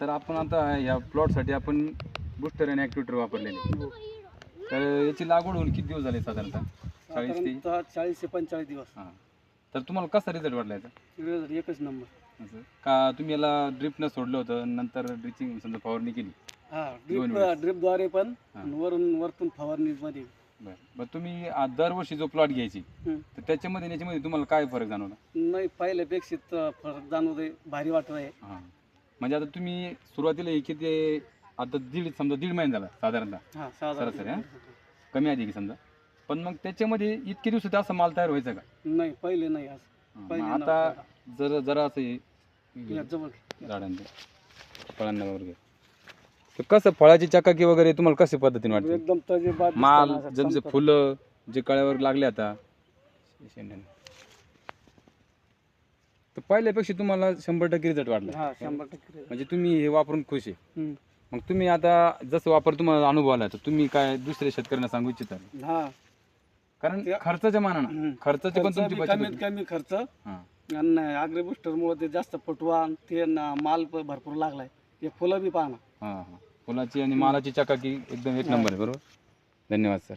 तर आपण आता या प्लॉटसाठी आपण बुस्टर आणि ॲक्टिवेटर वापरलेले. तर याची लागवड होऊन किती दिवस झाले साधारणतः? चाळीस ते साधारणतः चाळीस ते पंचेचाळीस दिवस. हां. तर तुम्हाला कसा रिझल्ट वाटला याचा? एकच नंबर असं. का तुम्ही याला ड्रिपनं सोडलं होतं नंतर ड्रिचिंग समजा फवारणी केली? हा दोन ड्रिप वेळेस. ड्रिपद्वारे पण हा. आणि वरून वरतून फवारणीमध्ये बरं. बरं तुम्ही आ, दरवर्षी जो प्लॉट घ्यायची. तर त्याच्यामध्ये आणि याच्यामध्ये तुम्हाला काय फरक जाणवला? नाही पहिल्यापेक्षा फरक जाणवते भारी वाटत आहे हां. म्हणजे आता तुम्ही सुरुवातीला हे किती आता दीड समजा दीड महिना झाला साधारणतः. हा सरासरी, हा? कमी आधी की समजा? पण मग त्याच्यामध्ये इतके दिवस असा माल तयार व्हायचा का? नाही पहिले नाही हां, पहिले आता जर जरा असं हे या जवळ फळांना वगैरे तर कसं फळाची चकाकी वगैरे तुम्हाला कशा पद्धतीने वाटते? एकदम दिसतं माल ना असं चमकत. फुलं जे कळ्यावर लागले आता. शेंड्याने. तर पहिल्यापेक्षा तुम्हाला शंभर टक्के रिझल्ट वाटला हा शंभर टक्के म्हणजे तुम्ही हे वापरून खुश आहे. हम्म. मग तुम्ही आता जसं वापर तुम्हाला अनुभव आला तर तुम्ही काय दुसऱ्या शेतकऱ्यांना सांगू इच्छिता? हा. कारण त्या- खर्चाच्या मानानं. हम्म. खर्चाची पण खर्च तुमची बी बचत कमीत होती. कमी खर्च. हां. आणि अग्री बुस्टरमुळे ते जास्त फुटवा आणि ते ना माल प- भरपूर लागलाय. ते फुलं बी हां हां. फुलाची आणि मालाची चकाकी एकदम एक नंबर आहे बरोबर? धन्यवाद सर